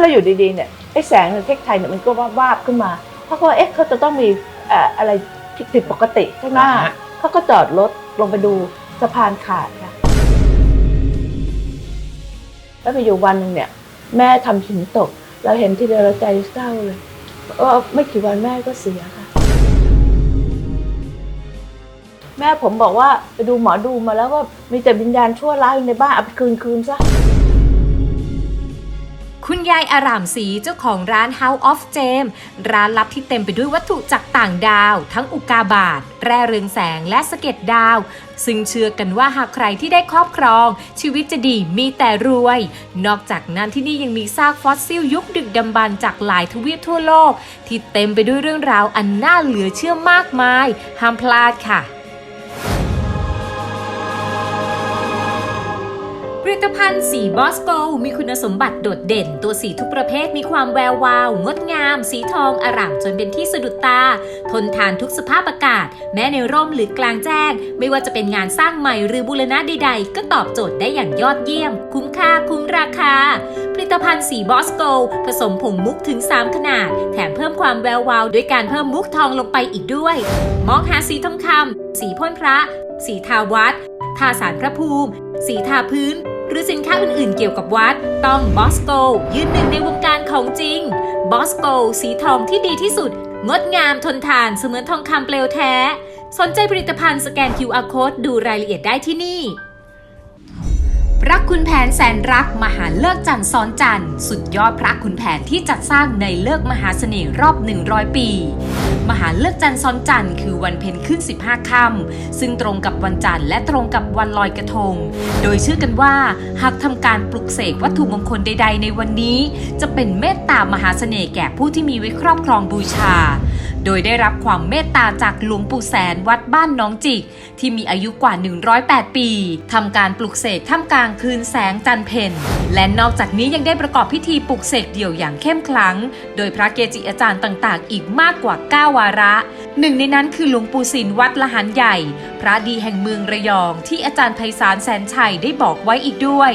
แล้วอยู่ดีๆเนี่ยไอ้แสงในเทคไทยเนี่ยมันก็วาบวาบขึ้นมาเขาก็ว่าเอ๊ะเขาจะต้องมีเอ่ออะไรผิดผิดปกติข้างหน้าอ่าฮะ เขาก็จอดรถลงไปดูสะพานขาดค่ะแล้วมีอยู่วันหนึ่งเนี่ย แม่ทำหินตก เราเห็นทีเดียวเราใจเศร้าเลยว่าไม่กี่วันแม่ก็เสียค่ะ แม่ผมบอกว่าไปดูหมอดูมาแล้วว่ามีแต่วิญญาณชั่วร้ายอยู่ในบ้านเอาไปคืนคืนซะ คุณยายอารามศรีเจ้าของร้าน House of Gem ร้านลับที่เต็มไปด้วยวัตถุจากต่างดาว ทั้งอุกาบาตแร่เรืองแสงและสะเก็ดดาว ซึ่งเชื่อกันว่าหากใครที่ได้ครอบครอง ชีวิตจะดีมีแต่รวย นอกจากนั้นที่นี่ยังมีซากฟอสซิลยุคดึกดำบรรพ์จากหลายทวีปทั่วโลก ที่เต็มไปด้วยเรื่องราวอันน่าเหลือเชื่อมากมาย ห้ามพลาดค่ะ ผลิตภัณฑ์สีบอสโกมีคุณสมบัติโดดเด่น ตัวสีทุกประเภทมีความแวววาว งดงาม สีทองอร่ามจนเป็นที่สะดุดตา ทนทานทุกสภาพอากาศ แม้ในร่มหรือกลางแจ้ง ไม่ว่าจะเป็นงานสร้างใหม่หรือบูรณะใดๆ ก็ตอบโจทย์ได้อย่างยอดเยี่ยม คุ้มค่าคุ้มราคา ผลิตภัณฑ์สีบอสโกผสมผงมุกถึง 3 ขนาด แถมเพิ่มความแวววาวด้วยการเพิ่มมุกทองลงไปอีกด้วย มองหาสีทองคำสีพ่นพระ สีทาวัดทาสารพระภูมิ สีทาพื้น หรือสินค้าอื่นๆเกี่ยวกับวัด ต้องบอสโกยืนหนึ่งในวงการของจริงบอสโกสีทองที่ดีที่สุด งดงามทนทานเสมือนทองคำเปลวแท้ สนใจผลิตภัณฑ์สแกน QR Code ดูรายละเอียดได้ที่นี่ พระคุณแผนแสนรักมหาเลิกจันทร์ซ้อนจันทร์สุดยอดพระคุณแผนที่จัดสร้างในเลิกมหาเสน่ห์รอบ 100 ปี มหาเลิกจันทร์ซ้อนจันทร์คือวันเพ็ญขึ้น 15 ค่ำซึ่งตรงกับวันจันทร์และตรงกับวันลอยกระทง โดยชื่อกันว่า หากทำการปลุกเสกวัตถุมงคลใด ๆ ในวันนี้ จะเป็นเมตตามหาเสน่ห์แก่ผู้ที่มีไว้ครอบครองบูชา โดยได้รับความเมตตาจากหลวงปู่แสนวัดบ้านน้องจิก ที่มีอายุกว่า 108 ปีทำการปลุกเสกท่ามกลางคืนแสงจันเพ็ญและนอกจากนี้ยังได้ประกอบพิธีปลุกเสกเดี่ยวอย่างเข้มขลัง โดยพระเกจิอาจารย์ต่างๆ อีกมากกว่า 9 วาระ หนึ่งในนั้นคือหลวงปู่ศิลวัดละหันใหญ่ พระดีแห่งเมืองระยอง ที่อาจารย์ไพศาลแสนชัยได้บอกไว้อีกด้วย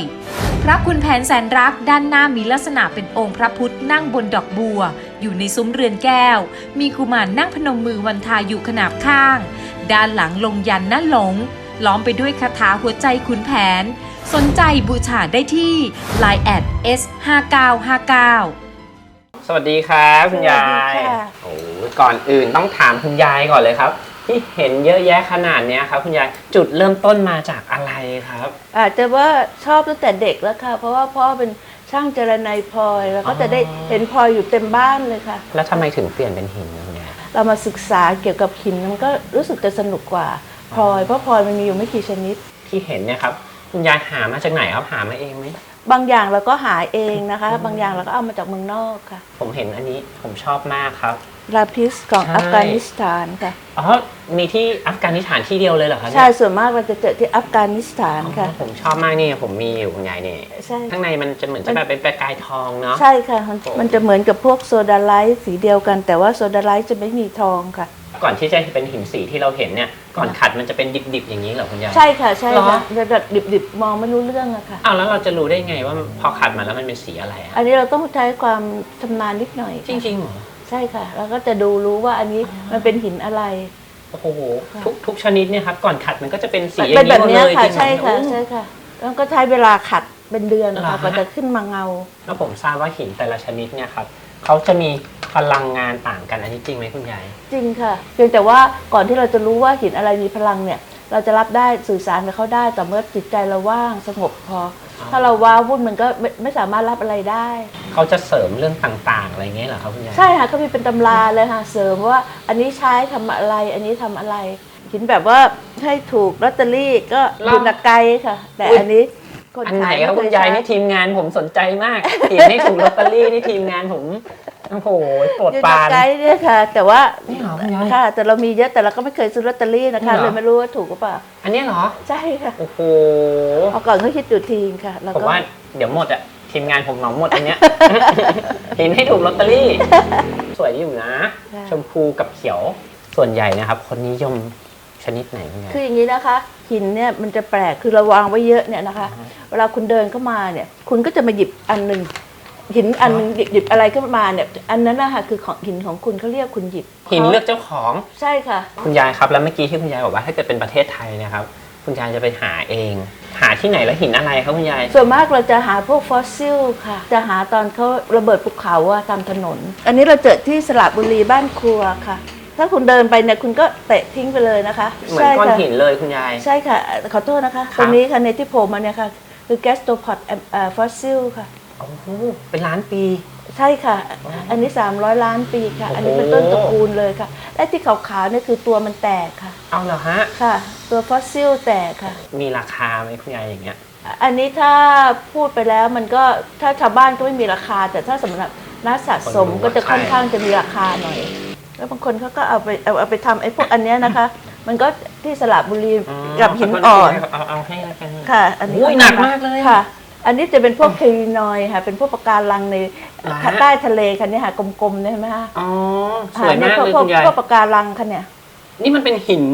พระคุณแผนแสนรักด้านหน้ามีลักษณะเป็นองค์พระพุทธนั่งบนดอกบัวอยู่ในซุ้มเรือนแก้ว มีกุมารนั่งพนมมือวันทาอยู่ขนาบข้าง ด้านหลังลงยันต์หน้าหลง ล้อมไปด้วยคาถาหัวใจขุนแผน สนใจบูชาได้ที่ Line แอด S 5959สวัสดีครับคุณยายสวัสดีค่ะ โอ้ก่อนอื่นต้องถามคุณยายก่อนเลยครับ ที่เห็นเยอะแยะขนาดเนี้ยครับ คุณยายจุดเริ่มต้นมาจากอะไรครับ อาจจะว่าชอบตั้งแต่เด็กแล้วค่ะ เพราะว่าพ่อเป็น ช่างเจรไนพลอยแล้วก็จะได้เห็นพลอยอยู่เต็มบ้านเลยค่ะ แล้วทำไมถึงเปลี่ยนเป็นหินนะคุณยายเรามาศึกษาเกี่ยวกับหินมันก็รู้สึกจะสนุกกว่าพลอยเพราะพลอยมันมีอยู่ไม่กี่ชนิด ที่เห็นเนี่ยครับคุณยายหามาจากไหนครับหามาเองไหม บางอย่างเราก็หาเองนะคะ บางอย่างเราก็เอามาจากเมืองนอกค่ะ ผมเห็นอันนี้ผมชอบมากครับ ลาพิสของใช่ อัฟกานิสถานค่ะ อ๋อมีที่อัฟกานิสถานที่เดียวเลยเหรอครับเนี่ยใช่ส่วนมากเราจะเจอที่อัฟกานิสถานค่ะอ๋อผมชอบมากนี่ผมมีอยู่คุณยายนี่ใช่ ข้างในมันจะเหมือนจะแบบเป็นประกายทองเนาะ ใช่ค่ะมันมันจะเหมือนกับพวกโซดาไลท์สีเดียวกัน แต่ว่าโซดาไลท์จะไม่มีทองค่ะ ก่อนที่จะเป็นหินสีที่เราเห็นเนี่ย ก่อนขัดมันจะเป็นดิบๆอย่างนี้เหรอคุณยาย ใช่ค่ะ ใช่เหรค่ะอแบบดิบๆมองไม่รู้เรื่องอะค่ะอ้าวแล้วเราจะรู้ได้ไงว่าพอขัดมาแล้วมันเป็นสีอะไรอะอันนี้เราต้องใช้ความชำนาญนิดหน่อยจริงๆเหรอใช่ค่ะแล้วก็จะดูรู้ว่าอันนี้มันเป็นหินอะไรโอ้โหทุกทุกชนิดเนี่ยครับก่อนขัดมันก็จะเป็นสีอเป็ย่านงแบนี้บหมดเนี้เลยยค่ะจริงๆใช่ค่ะโอ้ใช่ค่ะแล้วก็ใช้เวลาขัดเป็นเดือนเหรอค่ะฮะกว่าจะขึ้นมาเงา แล้วผมทราบว่าหินแต่ละชนิดเนี่ยครับ เขาจะมีพลังงานต่างกันอันนี้จริงไหมคุณยาย จริงค่ะ เพียงแต่ว่าก่อนที่เราจะรู้ว่าหินอะไรมีพลังเนี่ย เราจะรับได้สื่อสารกับเขาได้แต่เมื่อจิตใจเราว่างสงบพอ ถ้าเราว้าวุ่นมันก็ไม่ไม่สามารถรับอะไรได้ เขาจะเสริมเรื่องต่างๆ อะไรเงี้ยเหรอครับคุณยาย ใช่ค่ะก็มีเป็นตำราเลยค่ะเสริมว่าอันนี้ใช้ทำอะไร อันนี้ทำอะไรหินแบบว่าให้ถูกลอตเตอรี่ก็อยู่ตะไกลค่ะ แต่อันนี้ คนอันไหนขายครับม่คุณยายใช้นี่ทีมงานผมสนใจมากหินนี่ถูกลอตเตอรี่นี่ทีมงานผมโอ้โหโปรดอยู่ปตะรานไกลเนี่ยค่ะ แต่ว่านี่เหรอคุณยายค่ะ แต่เรามีเยอะแต่เราก็ไม่เคยซื้อลอตเตอรี่นะคะนี่เหรอเลยไม่รู้ว่าถูกหรือเปล่าอันนี้เหรอใช่ค่ะโอ้โหเอาก่อนเขาคิดอยู่ทีงค่ะแล้วผมก็ว่าเดี๋ยวหมดอะทีมงานผมเหมาหมดอันเนี้ยเห็นให้ถูกลอตเตอรี่ สวยอยู่นะ ชมพูกับเขียวส่วนใหญ่นะครับ คนนิยม ชนิดไหนคุณยายคืออย่างนี้นะคะ หินเนี่ยมันจะแปลกคือเราวางไว้เยอะเนี่ยนะคะ เวลาคุณเดินเข้ามาเนี่ย คุณก็จะมาหยิบอันหนึ่งหินอันหนึงหยิบหยิบอะไรขึ้นมาเนี่ยอันนั้นนะคะคือของหินของคุณเขาเรียกคุณหยิบหินเลือกเจ้าของใช่ค่ะ คุณยายครับแล้วเมื่อกี้ที่คุณยายบอกว่าถ้าเกิดเป็นประเทศไทยเนะครับ คุณยายจะไปหาเอง หาที่ไหนแล้วหินอะไรครับคุณยาย ส่วนมากเราจะหาพวกฟอสซิลค่ะ จะหาตอนเขาระเบิดภูเขาอะตามถนน อันนี้เราเจอที่สระบุรีบ้านครัวค่ะ ถ้าคุณเดินไปเนี่ยคุณก็เตะทิ้งไปเลยนะคะเหมือนก้อนค่ะหินเลยคุณยาย ใช่ค่ะขอโทษนะคะ ครับ ตรงนี้ค่ะในที่โผล่มาเนี่ยค่ะ คือแกสโตพอดฟอสซิลค่ะ โอ้โหเป็นล้านปี ใช่ค่ะ อันนี้ 300 ล้านปีค่ะ อันนี้เป็นต้นตระกูลเลยค่ะ และที่ขาวๆเนี่ยคือตัวมันแตกค่ะ เอาเหรอฮะ ค่ะ ตัวฟอสซิลแตกค่ะ มีราคาไหมคุณยายอย่างเงี้ย อันนี้ถ้าพูดไปแล้วมันก็ถ้าชาวบ้านก็ไม่มีราคา แต่ถ้าสำหรับนักสะสมคนรู้ก็จะใช่ค่อนข้างจะมีราคาหน่อย แล้วบางคนเขาก็เอาไปเอาเอาไปทำไอ้พวกอันเนี้ยนะคะ มันก็ที่สระบุรีกับหินอ่อน เอาเอาให้แล้วกัน ค่ะ อันนี้โอ้ยหนักมากเลยค่ะ อันนี้จะเป็นพวกเคลีนอยด์ค่ะ เป็นพวกปะการังในเหรอฮะ ใต้ทะเลค่ะเนี่ยค่ะกลมๆเนี่ยเห็นไหมคะอ๋อ สวยมากค่ะเลยพวคุณยาย พวกปะการังค่ะเนี่ย นี่มันเป็นหิน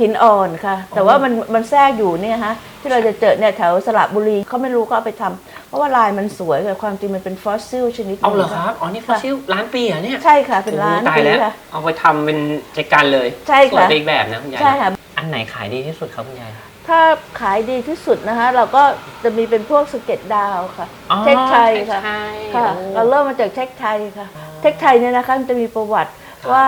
หินอ่อนค่ะ แต่ว่ามันมันแทรกอยู่เนี่ยฮะที่เราจะเจอเนี่ยแถวสระบุรีเขาไม่รู้ก็เอาไปทำเพราะว่าลายมันสวยแต่ความจริงมันเป็นฟอสซิลชนิดหเอานึ่งเหรอคค่ะรับ อ๋อ นี่ฟอสซิลล้านปีเหรอเนี่ยใช่ค่ะเป็นร้านโอ้โหตายปีแล้ว ค่ะ เอาไปทำเป็นใจกันเลยใช่สวยค่ะไปอีกแบบนะคุณยายใช่ค่ะ อันไหนขายดีที่สุดครับคุณยาย ถ้าขายดีที่สุดนะคะ เราก็จะมีเป็นพวกสเก็ตดาวค่ะ อ๋อเทคไทยค่ะเทคไทยค่ะ โอ้ เราเริ่มมาจากเทคไทยค่ะอ๋อเทคไทยเนี่ยนะคะมันจะมีประวัติครับว่า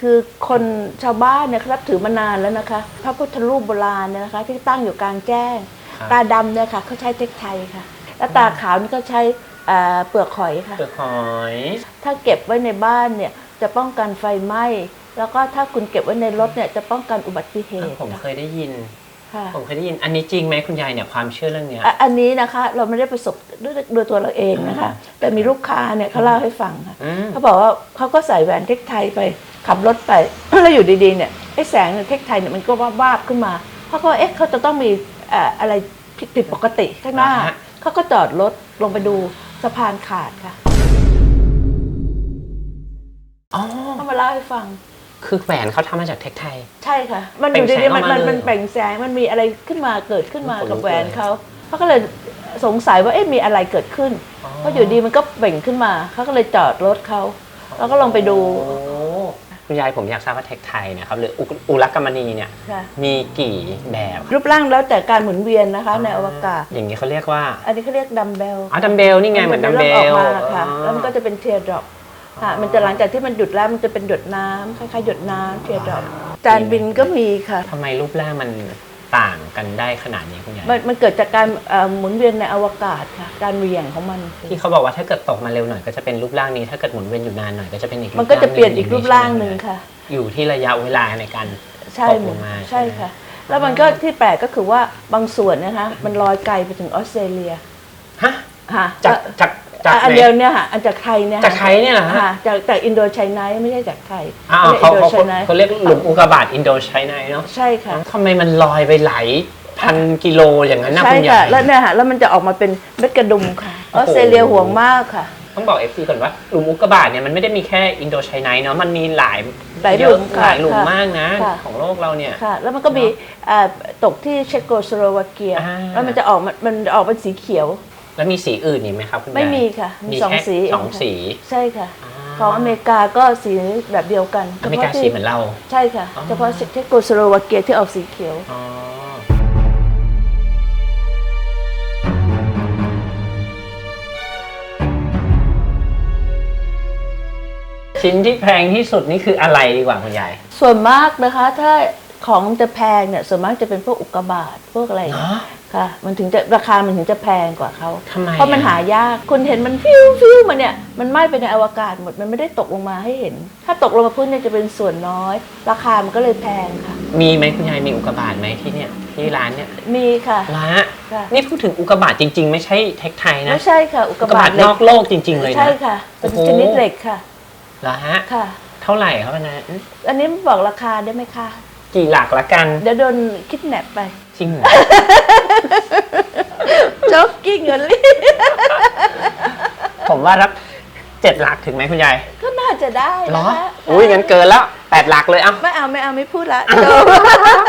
คือคนชาวบ้านเนี่ยเขานับถือมานานแล้วนะคะ พระพุทธรูปโบราณเนี่ยนะคะ ที่ตั้งอยู่กลางแจ้ง ครับ ตาดำเนี่ยค่ะเขาใช้เทคไทยค่ะ แล้วตาขาวนี่ก็ใช้เอ่อเปลือกหอยค่ะ เปลือกหอย ถ้าเก็บไว้ในบ้านเนี่ยจะป้องกันไฟไหม้ แล้วก็ถ้าคุณเก็บไว้ในรถเนี่ยจะป้องกันอุบัติเหตุผมเคยได้ยินค่ะ ผมเคยได้ยินอันนี้จริงไหมคุณยายเนี่ยความเชื่อเรื่องเนี้ยอะอันนี้นะคะเราไม่ได้ประสบด้วยด้วยตัวเราเองนะคะ แต่มีลูกค้าเนี่ยเขาเล่าให้ฟังค่ะอืมเขาบอกว่าเขาก็ใส่แหวนเทคไทยไปขับรถไปแล้วอยู่ดีๆเนี่ยไอ้แสงเทคไทยเนี่ยมันก็วาบวาบขึ้นมาเขาก็เอ๊ะเขาจะต้องมีเอ่ออะไรผิดผิดปกติข้างหน้าอ่าฮะเขาก็จอดรถลงไปดูสะพานขาดค่ะอ๋อเขามาเล่าให้ฟัง คือแหวนเขาทำมาจากเทคไทย ใช่ค่ะ มันอเปล่งยู่ดีๆมันแสงออกมามันเลยมันเปล่งแสงมันมีอะไรขึ้นมาเกิดขึ้นมาขนลุกกับแหวนเลยเขาเขาก็เลยสงสัยว่าเอ๊ะมีอะไรเกิดขึ้นอ๋อเพราะอยู่ดีมันก็เปล่งขึ้นมาเขาก็เลยจอดรถเขาแล้วก็ลงไปดูโอ้คุณยายผมอยากทราบว่าเทคไทยเนี่ยครับหรืออุอุลักกมณีเนี่ยค่ะมีกี่แบบรูปร่างแล้วแต่การหมุนเวียนนะคะในอวกาศ อย่างนี้เขาเรียกว่า อันนี้เขาเรียกดัมเบลอ๋อดัมเบลนี่ไงเหมือนดัมเบออกลมาค่ะอ๋อแล้วมันก็จะเป็นเทียร์ดรอป ค่ะ มันจะหลังจากที่มันหยุดแล้วมันจะเป็นหยดน้ำคล้ายๆหยดน้ำเทียร์ดรอปจานบินก็มีค่ะ ทำไมรูปร่างมันต่างกันได้ขนาดนี้คุณยายมันมันเกิดจากการเอ่อหมุนเวียนในอวกาศค่ะ การเหวี่ยงของมัน ที่เขาบอกว่าถ้าเกิดตกมาเร็วหน่อยก็จะเป็นรูปร่างนี้ถ้าเกิดหมุนเวียนอยู่นานหน่อยก็จะเป็นอีกมันก็จะเปลี่ยนอีกรูปร่างหนึ่งใช่ไมค่ะ อยู่ที่ระยะเวลาในการ ใช่ตกลงมาใช่ใช่ไหมค่ะ แล้วมันก็ที่แปลกก็คือว่าบางส่วนนะคะ มันลอยไกลไปถึงออสเตรเลียฮะค่ะจากจาก จากอะอันไหนเดียวเนี่ยค่ะอันจากไทยเนี่ยค่ะจากไทยเนี่ยเหรอฮะค่ะจากจากอินโดไชน่าไม่ใช่จากไทยอ่าไม่ใช่เขาอินโดเขาไชน่าเขาเรียกหลุมอุกกาบาตอินโดไชน่าเนาะใช่ค่ะ ทำไมมันลอยไปหลายพันกิโลอย่างนั้นนะใช่คุณค่ะยายแล้วเนี่ยค่ะแล้วมันจะออกมาเป็นเม็ดกระดุมค่ะออสเตรเลียห่วงมากค่ะ ต้องบอกเอฟซีก่อนว่าหลุมอุกกาบาตเนี่ยมันไม่ได้มีแค่อินโดไชน่าเนาะมันมีหลายหลายหเยลุอะมค่ะหลายหลุมค่ะมากนะ ค่ะ ของโลกเราเนี่ย ค่ะ แล้วมันก็มีเอ่อตกที่เชโกสโลวาเกีย อ่า แล้วมันจะออกมามันออกเป็นสีเขียว แล้วมีสีอื่นอีกไหมครับคุณยายไม่มีค่ะ มีสองแค่สีเสองค่ะสีใช่ค่ะอ่าของอเมริกาก็สีแบบเดียวกันอเมริกาฉพะที่สีเหมือนเรา ใช่ค่ะอ๋อเฉพาะเชโกสโลวาเกียที่ออกสีเขียวอ๋อชิ้นที่แพงที่สุดนี่คืออะไรดีกว่าคุณยาย ส่วนมากนะคะ ถ้าของจะแพงเนี่ยส่วนมากจะเป็นพวกอุกกาบาตพวกอะไร อย่างเงี้ยเนาะค่ะ มันถึงจะราคามันถึงจะแพงกว่าเขาทำไมเพราะมันอะหายากคุณเห็นมันฟิวฟิวมาเนี่ยมันไหม้ไปในอวกาศหมดมันไม่ได้ตกลงมาให้เห็น ถ้าตกลงมาพื้นเนี่ยจะเป็นส่วนน้อย ราคามันก็เลยแพงค่ะ มีไหมคุณยายมีอุกกาบาตไหมที่เนี่ยที่ร้านเนี่ยมีค่ะ ละค่ะ นี่พูดถึงอุกกาบาตจริง ๆ ไม่ใช่เทคไทยนะไม่ใช่ค่ะ อุกอุกากาบาบาตตเหล็นกอกโลกจริง ๆ เลยนะ ใช่ค่ะ เป็นโอ้โห ชนิดเหล็กค่ะเหรอฮะ ค่ะ เท่าไหร่ครับอันนั้นอันนี้บอกราคาได้ไหมคะ กี่หลักละกัน เดี๋ยวโดนคิดแนปไป จริงเหรอ จ็อกกิ้งเงินลิผมว่ารับเจ็ดหลักถึงไหมคุณยายก็น่าจะได้เหรนะอคะอุ้ยงั้นเกินแล้วแปดหลักเลยเอ้าไม่เอาไม่เอาไม่พูดละ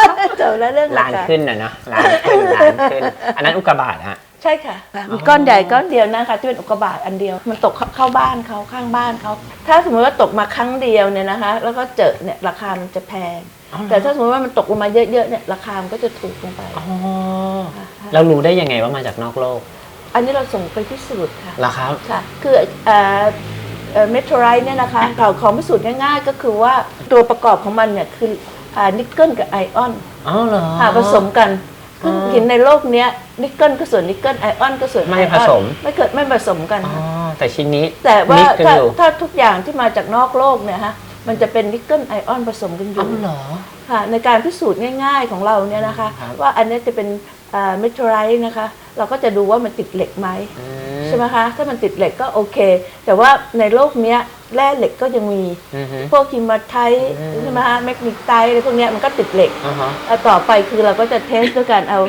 จบจบแล้วเรื่องล้านราคาขึ้นนะเนาะล้านขึ้นล้านขึ้น อันนั้นอุกกาบาตฮะ ใช่ค่ะมีก้อนใหญ่ก้อนเดียวนะคะที่เป็นอุกกาบาตอันเดียว มันตกเข้าเข้าบ้านเขาข้างบ้านเขาถ้าสมมติว่าตกมาครั้งเดียวเนี่ยนะคะ แล้วก็เจอเนี่ยราคามันจะแพงอ๋อ แต่ถ้าสมมติว่ามันตกลงมาเยอะๆเนี่ยราคามันก็จะถูกลงไป อ๋อค่ะเรารู้ได้ยังไงว่ามาจากนอกโลก อันนี้เราส่งไปพิสูจน์ค่ะเหรอครับค่ะคือเมโทรไรต์เนี่ยนะคะเราของพิสูจน์ง่ายๆ ก็คือว่าตัวประกอบของมันเนี่ยคือนิกเกิลกับไอออนอ๋อเหรอค่ะผสมกันคืออ๋อหินในโลกเนี้ยนิกเกิลก็ส่วนนิกเกิลไอออนก็ส่วนไม่ไอออนผสมไม่เกิดไม่ผสมกันอ๋อค่ะแต่ชิ้นนี้แต่ว่านิกกันถ้าอยู่ถ้าทุกอย่างที่มาจากนอกโลกเนี่ยฮะ มันจะเป็นนิกเกิลไอออนผสมกันออ๋อยู่เหรอค่ะในการพิสูจน์ง่ายๆของเราเนี่ยนะคะครับว่าอันนี้จะเป็นเมโทรไรต์นะคะ เราก็จะดูว่ามันติดเหล็กไหมอืใช่ไหมคะ ถ้ามันติดเหล็กก็โอเค แต่ว่าในโลกเนี้ยแร่เหล็กก็ยังมีอือฮึพวกฮิมาไทต์อืมใช่ไหมคะแมกนีไตต์อะไรพวกเนี้ยมันก็ติดเหล็กอ่าฮะแล้วต่อไปคือเราก็จะเทสด้วยการเอา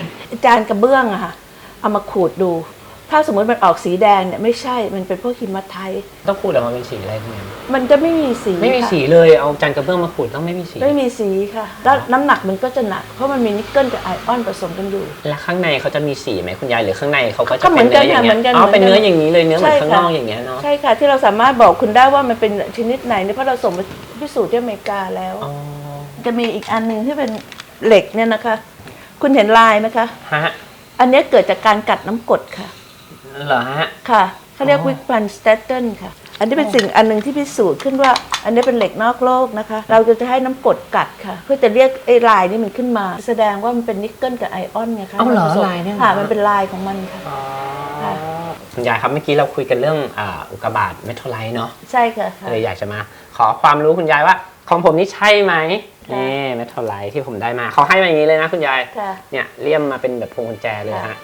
จานกระเบื้องอะค่ะเอามาขูดดู ถ้าสมมติมันออกสีแดงเนี่ยไม่ใช่ มันเป็นพวกฮิมาไทต์ต้องขูดออกมาเป็นสีอะไรคุณยายมันจะไม่มีสีไม่มีค่ะสีเลยเอาจานกระเบื้องมาขูดต้องไม่มีสี ไม่มีสีค่ะ แล้วน้ำหนักมันก็จะหนัก เพราะมันมีนิกเกิลกับไอออนผสมกันอยู่ แล้วข้างในเขาจะมีสีไหมคุณยายหรือข้างในเขาก็จะก็เหมืเป็อนนเนื้ออย่างกันค่ะเหมือนเงี้กัยนอ๋อเป็นเหมืเนื้อนกันออย่างนี้เลยเนื้อเหมือนใช่ข้างค่ะนอกอย่างเงี้ยเนาะใช่ค่ะ ที่เราสามารถบอกคุณได้ว่ามันเป็นชนิดไหนเนี่ยเพราะเราส่งไปพิสูจน์ที่อเมริกาแล้ว อ๋อจะมีอีกอันหนึ่งที่เป็นเหล็กเนี่ยนะคะ คุณเห็นลายไหมคะ ฮะอันเนี้ยเกิดจากการกัดน้ำกรดค่ะ เหรอฮะ ค่ะเขาเรียกอ๋อวิกพันสเตตเทนค่ะ อันนี้เป็นสิ่งอันหนึ่งที่พิสูจน์ขึ้นว่า อันนี้เป็นเหล็กนอกโลกนะคะ เราจะให้น้ำกรดกัดค่ะ เพื่อจะเรียกไอ้ลายนี้มันขึ้นมา แสดงว่ามันเป็นนิกเกิลกับไอออนไงคะเอาเหรอมันผสมลายเนี่ยเหรอ ค่ะ มันเป็นลายของมันค่ะอ๋อค่ะ คุณยายครับเมื่อกี้เราคุยกันเรื่องอ่าอุกกาบาตเมทัลไลท์เนาะใช่ค่ะค่ะ เลยอยากจะมา ขอความรู้คุณยายว่า ของผมนี่ใช่ไหมค่ะ นี่เมทัลไลท์ที่ผมได้มาเขาให้มาอย่างนี้เลยนะคุณยาย ค่ะ เนี่ยเลี่ยมมาเป็นแบบพวงกุญแจเลยฮะ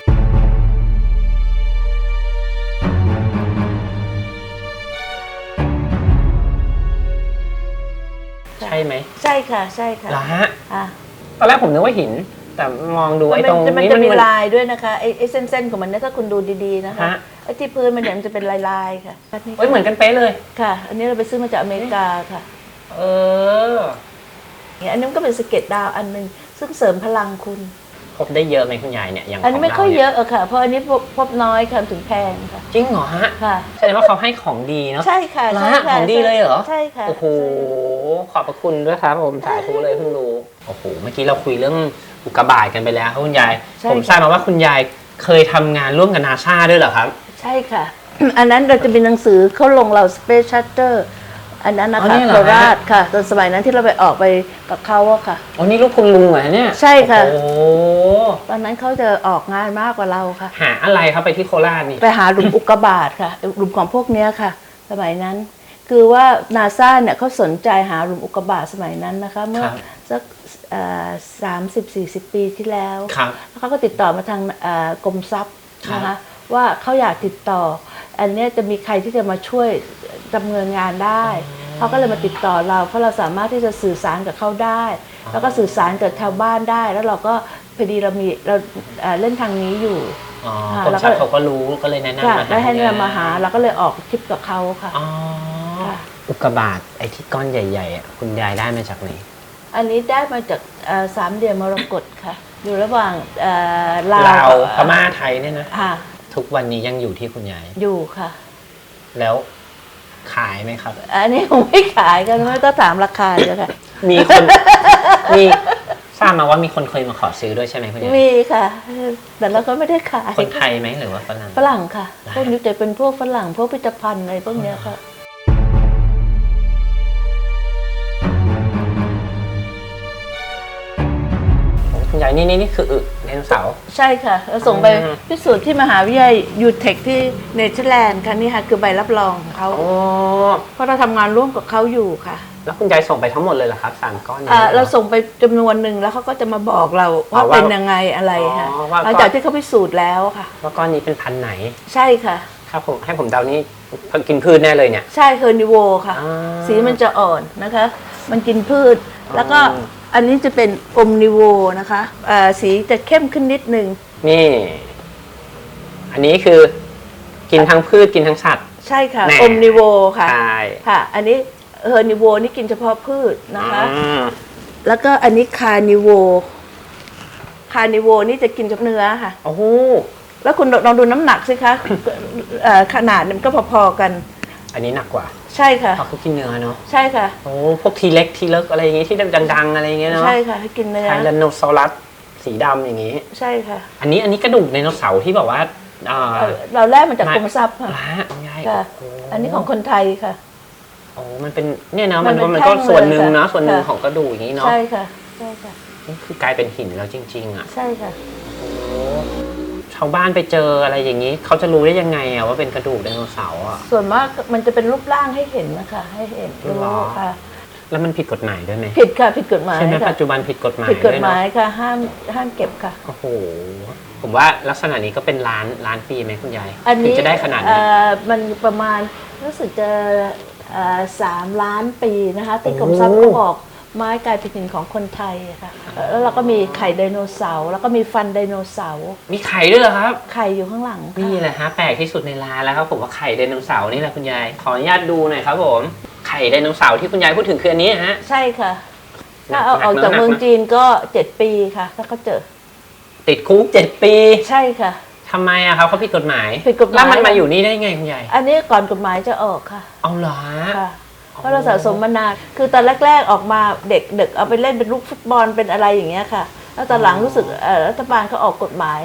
ช่ไหมใช่ค่ะใช่ค่ะเหรอฮะอะตอนแรกผมนึกว่าหิน แต่มองดูมันไอ้เป็ตนรงจะมันนี้จะมันมีมันลายด้วยนะคะไอ้ไอ้เส้นๆของมันเนี่ยถ้าคุณดูดีๆนะคะฮะ ไอ้ที่พื้นมันเนี่ยมันจะเป็นลายๆค่ะเอ้ยเหมือนกันเป๊ะเลย ค่ะ อันนี้เราไปซื้อมาจากอเมริกาค่ะเอออันนี้มันก็เป็นสะเก็ตดาวอันหนึ่งซึ่งเสริมพลังคุณ พบได้เยอะไหมคุณยายเนี่ยอย่างอันนี้ขงไม่ราค่อยนี่เยอะอะค่ะ เพราะอันนี้พบพบน้อยค่ะถึงแพงค่ะจริงเหรอฮะค่ะ แสดงว่าเขาให้ของดีเนาะ ใช่ค่ะเหรอใช่ฮะค่ะของดีเลยเหรอ ใช่ค่ะโอ้โหขอบพระคุณด้วยครับผมสาธุเลยเพิ่งรู้โอ้โหเมื่อกี้เราคุยเรื่องอุกกาบาตกันไปแล้วครับคุณยาย ผมทราบมาว่าคุณยายเคยทำงานร่วมกับนาซาด้วยเหรอครับ ใช่ค่ะ อันนั้นเราจะมีหนังสือเขาลงเรา Space Shuttle อันนั้นนะอ๋อคะนี่เหรโคอฮะ ราชค่ะ ตอนสมัยนั้นที่เราไปออกไปกับเขาอะค่ะโอ้นี่ลูกคุณลุงเหรอเนี่ยใช่ค่ะ โอ้โหตอนนั้นเขาจะออกงานมากกว่าเราค่ะ หาอะไรครับไปที่โคราชนี่ ไปหาหลุม อุกกาบาตค่ะหลุมของพวกเนี้ยค่ะ สมัยนั้น คือว่านาซาเนี่ยเขาสนใจหาหลุมอุกกาบาตสมัยนั้นนะคะ เมื่อครับ สักสามสิบสี่สิบปีที่แล้ว ครับ แล้วเขาก็ติดต่อมาทางเอ่อกรมทรัพย์นะครัคะบ ว่าเขาอยากติดต่อ อันเนี้ยจะมีใครที่จะมาช่วย ดำเนินงานได้เขาก็เลยมาติดต่อเรา เพราะเราสามารถที่จะสื่อสารกับเขาได้ แล้วก็สื่อสารกับชาวบ้านได้ แล้วเราก็พอดีเรามีเราเอ่อเล่นทางนี้อยู่ อ๋อค่ะคนแล้วก็ ชักเขาก็รู้ก็เลยแนะนำค่ะมาได้ให้เรามาหาเนี่ยเราก็เลยออกทริปกับเขาค่ะ อ๋อค่ะ อุกกาบาตไอ้ที่ก้อนใหญ่ๆอะคุณยายได้มาจากไหน อันนี้ได้มาจากเอ่อสามเหลี่ยมมรกตค่ะ อยู่ระหว่างเอ่อลาวลาวกับพม่าไทยเนี่ยนะ ค่ะทุกวันนี้ยังอยู่ที่คุณยาย อยู่ค่ะ แล้ว ขายไหมครับ อันนี้ผมไม่ขายกันไม่ต้องถามราคาเลยค่ะ มีคนมีทราบมาว่ามีคนเคยมาขอซื้อด้วยใช่ไหมคุณยายมีค่ะ แต่เราก็ไม่ได้ขาย คนไทยไหมหรือว่าฝรั่ง ฝรั่งค่ะ พวกนี้จะเป็นพวกฝรั่ง พวกพิพิธภัณฑ์อะไรพวกเนี้ยค่ะ คุณยายนี่นี่นี่คืออึไดโนเสาร์ ใช่ค่ะเราส่งไปอืม พิสูจน์ที่มหาวิทยาลัยยูเทคที่เนเธอร์แลนด์ค่ะนี่ค่ะคือใบรับรองของเขาโอ้เพราะเราทำงานร่วมกับเขาอยู่ค่ะแล้วคุณยายส่งไปทั้งหมดเลยเหรอครับสามก้อนนี้อ่าหอเราส่งไปจำนวนหนึ่งแล้วเขาก็จะมาบอกเราอ๋อว่าว่าเป็นยังไงอะไรค่ะอ๋อว่า หลังจากที่เขาพิสูจน์แล้วค่ะ ว่าก้อนนี้เป็นพันธุ์ไหน ใช่ค่ะครับผมให้ผมเดานี่กินพืชแน่เลยเนี่ย ใช่เฮอร์นิโวค่ะ อ่าสีมันจะอ่อนนะคะ มันกินพืชอ๋อแล้วก็อั นนี้จะเป็นอมนิโวนะคะอ่าสีจะเข้มขึ้นนิดนึง นี่ อันนี้คือกินทั้งพืชกินทั้งสัตว์ ใช่ค่ะแหม่อมนิโวค่ะ ใช่ค่ะ อันนี้เฮอร์นิโวนี่กินเฉพาะพืชนะคะ อืมแล้วก็อันนี้คาร์นิโว คาร์นิโวนี่จะกินเฉพาะเนื้อค่ะ โอ้โหแล้วคุณลองดูน้ำหนักสิคะ เอ่อขนาดมันก็พอๆกัน อันนี้หนักกว่า ใช่ค่ะเพราะเขากินเนื้อเนาะใช่ค่ะ โอ้พวกทีเล็กทีเล็กอะไรอย่างงี้ที่ดังๆ อะไรอย่างเงี้ยเนาะใช่ค่ะให้กินเนื้อไทแรนโนซอรัสสีดำอย่างงี้ ใช่ค่ะ อันนี้อันนี้กระดูกไดโนเสาร์ที่แบบว่าอ่าเอ่อเราแลกมาจากไม่กรมทรัพย์ค่ะล้าคุณยายค่ะโอ้อันนี้ของคนไทยค่ะ โอ้มันเป็นเนี่ยนะมัมันนเป็นมันก็แท่งส่วนหนึ่งเลยค่ะเนาะส่วนหนึ่งค่ะ ของกระดูกอย่างนี้เนาะใช่ค่ะ ใช่ค่ะ นี่คือกลายเป็นหินแล้วจริง ๆอะใช่ค่ะ โอ้ชาวบ้านไปเจออะไรอย่างนี้ เขาจะรู้ได้ยังไงอะว่าเป็นกระดูกไดโนเสาร์อะส่วนมากมันจะเป็นรูปร่างให้เห็นนะคะ ให้เห็นรู้หรอค่ะ แล้วมันผิดกฎหมายด้วยไหมผิดค่ะผิดกฎหมายใช่ไหมค่ะปัจจุบันผิดกฎหมายผิดกฎด้วยหเนาะมายค่ะห้ามห้ามเก็บค่ะโอ้โหผมว่าลักษณะนี้ก็เป็นล้านล้านปีไหมคุณยายอันถึงนี้จะได้ขนาดเอ่นี้อมันประมาณรู้สึกจะเอ่อสามล้านปีนะคะที่กรมทรัพย์เขาบอก ไม้กลายเป็นหินของคนไทยอะค่ะแล้วเราก็มีไข่ไดโนเสาร์แล้วก็มีฟันไดโนเสาร์มีไข่ด้วยเหรอครับ ไข่อยู่ข้างหลังค่ะนี่แหละฮะแปลกที่สุดในร้านแล้วครับผมว่าไข่ไดโนเสาร์นี่แหละคุณยายขออนุญาตดูหน่อยครับผมไข่ไดโนเสาร์ที่คุณยายพูดถึงคืออันนี้ฮะใช่ค่ะหนัถ้ากเอาออกจากหนักนะเมืองจีนก็เจ็ดปีค่ะ ถ้าเขาเจอ ติดคุกเจ็ดปี ใช่ค่ะทำไมอะครับเขาผิดกฎหมายผิดกฎหมายแล้วมันมาอยู่นี่ได้ไงคุณยายอันนี้ก่อนกฎหมายจะออกค่ะ เอาเหรอฮะค่ะ เพราะเราสะสมมานานคือตอนแรก ๆออกมาเด็กเด็กเอาไปเล่นเป็นลูกฟุตบอลเป็นอะไรอย่างเงี้ยค่ะ แล้วตอนหลังรู้สึกเอ่อรัฐบาลเขาออกกฎหมาย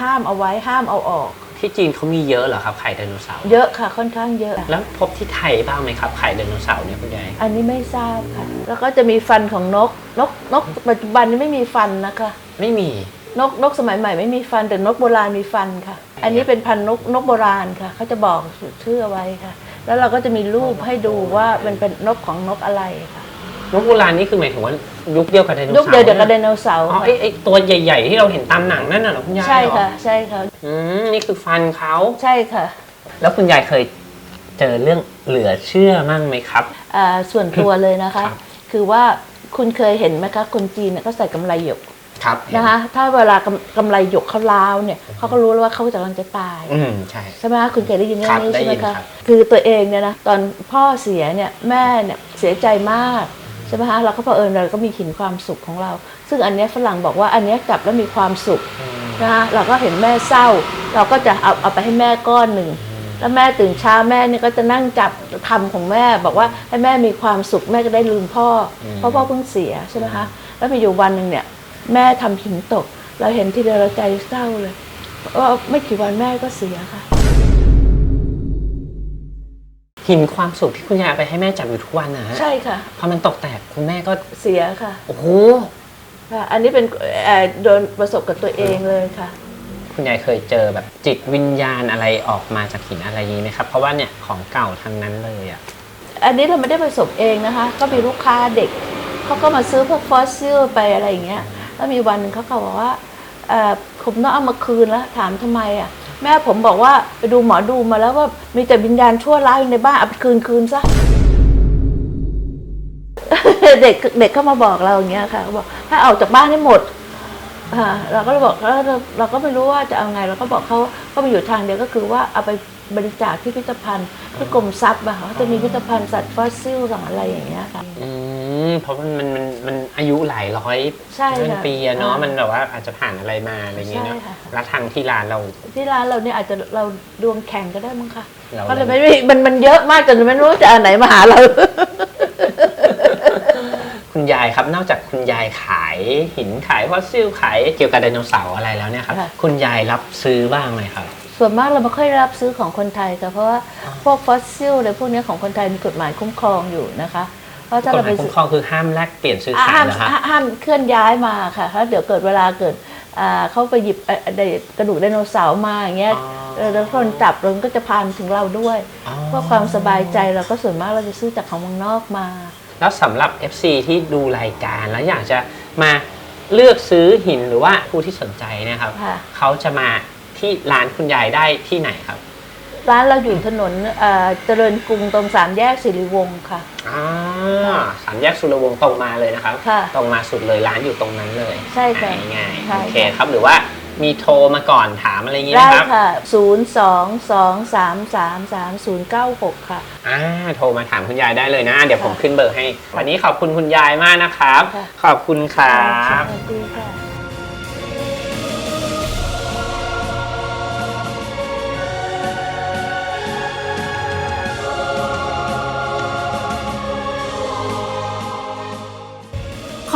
ห้ามเอาไว้ห้ามเอาออก ที่จีนเขามีเยอะเหรอครับไข่ไดโนเสาร์เยอะค่ะค่อนข้างเยอะ แล้วพบที่ไทยบ้างไหมครับไข่ไดโนเสาร์เนี่ยคุณยายอันนี้ไม่ทราบค่ะ แล้วก็จะมีฟันของนกนกนกปัจจุบันนี้ไม่มีฟันนะคะ ไม่มีนกนกสมัยใหม่ไม่มีฟันแต่นกโบราณมีฟันค่ะ อันนี้เป็นพันธุ์นกนกโบราณค่ะเขาจะบอกชื่อเอาไว้ค่ะ แล้วเราก็จะมีรูปให้ดูว่ามันเป็นนกของนกอะไรค่ะนกโบราณนี่คือหมายถึงว่ายุคเดียวกับไดโนเสาร์ยุคเดียวกับไดโนเสาร์อ๋อค่ะไอ้ไอ้ตัวใหญ่ ๆ ที่เราเห็นตามหนังนั่นน่ะเหรอคุณยายใช่เหรอค่ะ ใช่ค่ะอืมนี่คือฟันเขาใช่ค่ะ แล้วคุณยายเคยเจอเรื่องเหลือเชื่อมั่งไหมครับอ่าส่วนตัวเลยนะคะครับคือว่าคุณเคยเห็นไหมคะคนจีนเนี่ยเขาใส่กำไรหยก ครับนะคะ ถ้าเวลากำกำไรหยกเขาล้าวเนี่ยเขาก็รู้แล้วว่าเขากำลังจะตายอืมใช่ใช่ไหมคะคุณเคยได้ยินเรื่องนี้ครับใช่ไหมได้ยินครัคะบคือตัวเองเนี่ยนะตอนพ่อเสียเนี่ยแม่เนี่ยเสียใจมากใช่ไหมคะเราก็เผอิญเราก็มีหินความสุขของเรา ซึ่งอันเนี้ยฝรั่งบอกว่าอันเนี้ยจับแล้วมีความสุขอืมนะคะเราก็เห็นแม่เศร้า เราก็จะเอาเอาไปให้แม่ก้อนหนึ่งแล้วแม่ตื่นเช้าแม่เนี่ยก็จะนั่งจับคำของแม่บอกว่าให้แม่มีความสุขแม่จะได้ลืมพ่ออมเพราะพ่อเพิ่งเสียใช่ไหมคะแล้วมีอยู่วันหนึ่งเนี่ย แม่ทำหินตก เราเห็นทีเดียวเราใจเศร้าเลยว่าไม่กี่วันแม่ก็เสียค่ะ หินความสุขที่คุณยายเอาไปให้แม่จับอยู่ทุกวันนะฮะใช่ค่ะพอมันตกแตกคุณแม่ก็เสียค่ะ โอ้โหค่ะอันนี้เป็นเอ่อโดนประสบกับตัวเองเลยค่ะ คุณยายเคยเจอแบบจิตวิญญาณอะไรออกมาจากหินอะไรอย่างนี้ไหมครับ เพราะว่าเนี่ยของเก่าทั้งนั้นเลยอะ อันนี้เราไม่ได้ประสบเองนะคะ ก็มีลูกค้าเด็กเขาก็มาซื้อพวกฟอสซิลไปอะไรอย่างเงี้ย แล้วมีวันหนึ่งเขาก็บอกว่าผมต้องเอามาคืนแล้วถามทำไมอะ แม่ผมบอกว่าไปดูหมอดูมาแล้วว่ามีแต่วิญญาณชั่วร้ายอยู่ในบ้านเอาไปคืนคืนซะเด็กเด็กเข้ามาบอกเราอย่างเงี้ยค่ะเขาบอกให้ออกจากบ้านให้หมดอ่าเราก็เลยบอกแล้วเราเราก็ไม่รู้ว่าจะเอาไงเราก็บอกเขาก็มีอยู่ทางเดียวก็คือว่าเอาไป บริจาคที่พิพิธภัณฑ์ที่กรมทรัพย์อะค่ะเขาจะมีพิพิธภัณฑ์สัตว์ฟอสซิลต่างอะไรอย่างเงี้ยค่ะ อืมเพราะมันมันมันมันอายุหลายร้อยใช่ค่ะปีอะเนาะอ่ามัมันแบบว่าอาจจะผ่านอะไรมาอะไรเงี้ยเนาะใช่ค่ะ แล้วทางที่ร้านเรา ที่ร้านเราเนี่ยอาจจะเราดวงแข่งก็ได้มั้งคะเราก็เลยไม่ไม่มันมันเยอะมากจนไม่รู้จะเอาไหนมาหาเรา คุณยายครับนอกจากคุณยายขายหินขายฟอสซิลขายเกี่ยวกับไดโนเสาร์อะไรแล้วเนี่ยครับค่ะ คุณยายรับซื้อบ้างไหมครับ ส่วนมากเราไม่ค่อยรับซื้อของคนไทยค่ะเพราะว่าพวกฟอสซิลอะไรพวกเนี้ยของคนไทยมีกฎหมายคุ้มครองอยู่นะคะเพราะถ้ากฎเราหไปมายคุ้มครองคือห้ามแลกเปลี่ยนซื้ออะขายห้ามนะฮะห้าห้ามเคลื่อนย้ายมาค่ะถ้าเดี๋ยวเกิดเวลาเกิดอ่าเขาไปหยิบเอ่อไอ้กระดูกไดโนเสาร์มาอย่างเงี้ยอ๋อเออแล้วคนจับเราก็จะพานถึงเราด้วยอ๋อเพื่อความสบายใจเราก็ส่วนมากเราจะซื้อจากของเมืองนอกมา แล้วสำหรับ FC ที่ดูรายการแล้วอยากจะมาเลือกซื้อหินหรือว่าผู้ที่สนใจเนะครับค่ะเขาจะมา ที่ร้านคุณยายได้ที่ไหนครับ ร้านเราอยู่ถนนเอ่อเจริญกรุงตรงสามแยกสิริวงศ์ค่ะ อ่าสามแยกสุรวงศ์ตรงมาเลยนะครับ ค่ะตรงมาสุดเลยร้านอยู่ตรงนั้นเลยใช่ค่ะง่ายๆใช่ โอเคค่ะครับ หรือว่ามีโทรมาก่อนถามอะไรอย่างนี้ได้นะครับค่ะ 0 2 2 3 3 3 0 9 6 ค่ะ อ่าโทรมาถามคุณยายได้เลยนะ เดี๋ยวผมค่ะขึ้นเบอร์ให้ วันนี้ขอบคุณคุณยายมากนะครับ ค่ะ ขอบคุณครับ สวัสดีค่ะ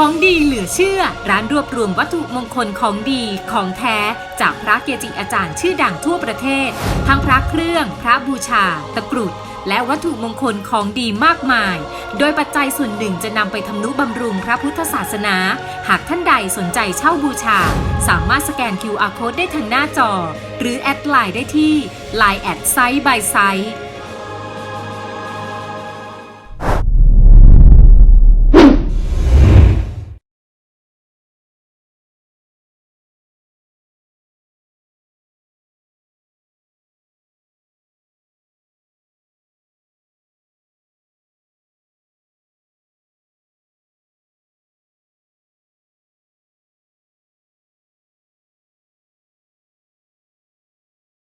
ของดีเหลือเชื่อ ร้านรวบรวมวัตถุมงคลของดีของแท้ จากพระเกจิอาจารย์ชื่อดังทั่วประเทศ ทั้งพระเครื่อง พระบูชา ตะกรุด และวัตถุมงคลของดีมากมาย โดยปัจจัยส่วนหนึ่งจะนำไปทำนุบำรุงพระพุทธศาสนา หากท่านใดสนใจเช่าบูชา สามารถสแกน QR code ได้ทางหน้าจอ หรือแอดไลน์ได้ที่ Line แอดไซต์บายไซต์